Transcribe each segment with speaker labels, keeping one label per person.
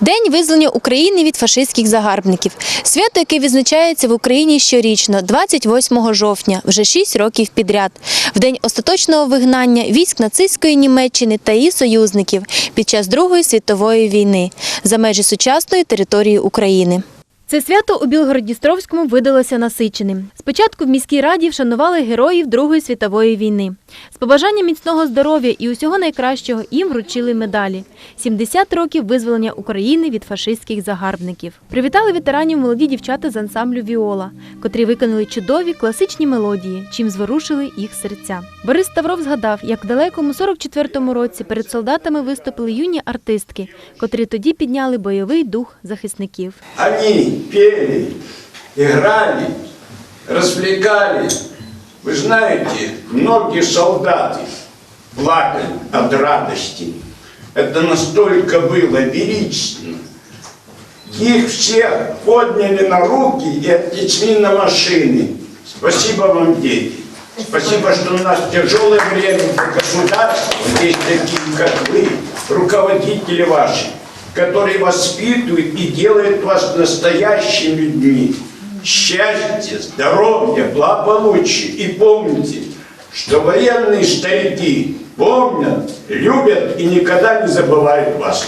Speaker 1: День визволення України від фашистських загарбників. Свято, яке відзначається в Україні щорічно, 28 жовтня, вже 6 років підряд. В день остаточного вигнання військ нацистської Німеччини та її союзників під час Другої світової війни за межі сучасної території України. Це свято у Білгород-Дністровському видалося насиченим. Спочатку в міській раді вшанували героїв Другої світової війни. З побажанням міцного здоров'я і усього найкращого їм вручили медалі. 70 років визволення України від фашистських загарбників. Привітали ветеранів молоді дівчата з ансамблю Віола, котрі виконали чудові класичні мелодії, чим зворушили їх серця. Борис Ставров згадав, як в далекому 44-му році перед солдатами виступили юні артистки, котрі тоді підняли бойовий дух захисників.
Speaker 2: Они пели, играли, развлекали. Вы знаете, многие солдаты плакали от радости. Это настолько было величественно. Их всех подняли на руки и отнесли на машины. Спасибо вам, дети. Спасибо, что у нас тяжелое время для государства. Есть такие, как вы, руководители ваши, которые воспитывают и делают вас настоящими людьми. Счастья, здоровья, благополучия. И помните, что военные старики помнят, любят и никогда не забывают вас.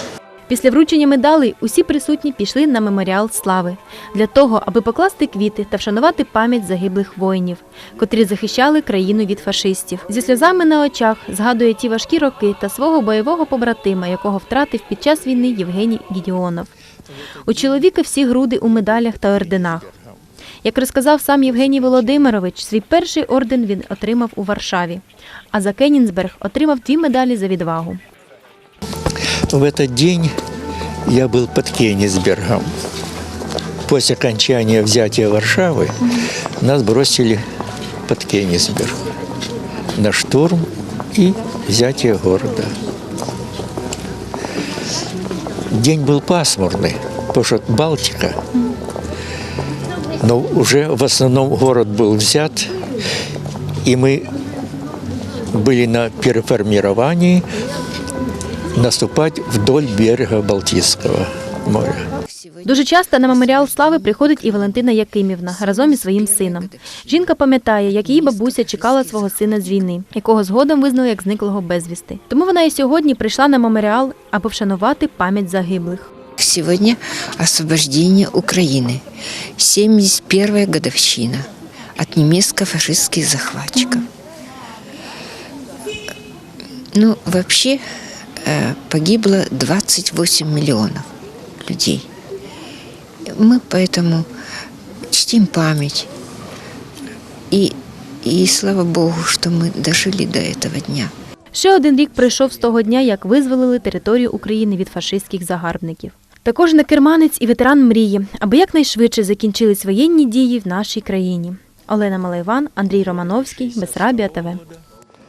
Speaker 1: Після вручення медалей усі присутні пішли на меморіал слави для того, аби покласти квіти та вшанувати пам'ять загиблих воїнів, котрі захищали країну від фашистів. Зі сльозами на очах згадує ті важкі роки та свого бойового побратима, якого втратив під час війни Євгеній Гідіонов. У чоловіка всі груди у медалях та орденах. Як розказав сам Євгеній Володимирович, свій перший орден він отримав у Варшаві, а за Кенінсберг отримав дві медалі за відвагу.
Speaker 3: В этот день я был под Кенигсбергом. После окончания взятия Варшавы нас бросили под Кенигсберг на штурм и взятие города. День был пасмурный, потому что Балтика. Но уже в основном город был взят, и мы были на переформировании наступать вдоль берега Балтийского моря.
Speaker 1: Дуже часто на меморіал слави приходить і Валентина Якимівна разом із своїм сином. Жінка пам'ятає, як її бабуся чекала свого сина з війни, якого згодом визнали як зниклого безвісти. Тому вона і сьогодні прийшла на меморіал, аби вшанувати пам'ять загиблих.
Speaker 4: Сегодня освобождение Украины. 71-я годовщина от немецко-фашистских захватчиков. Ну, вообще э, погибло 28 миллионов людей. Мы поэтому чтим память. И, и слава Богу, что мы дожили до этого дня.
Speaker 1: Ще один рік пройшов з того дня, як визволили територію України від фашистських загарбників. Також не керманець і ветеран мрії, аби якнайшвидше закінчились воєнні дії в нашій країні. Олена Малайван, Андрій Романовський, Бесарабія ТВ.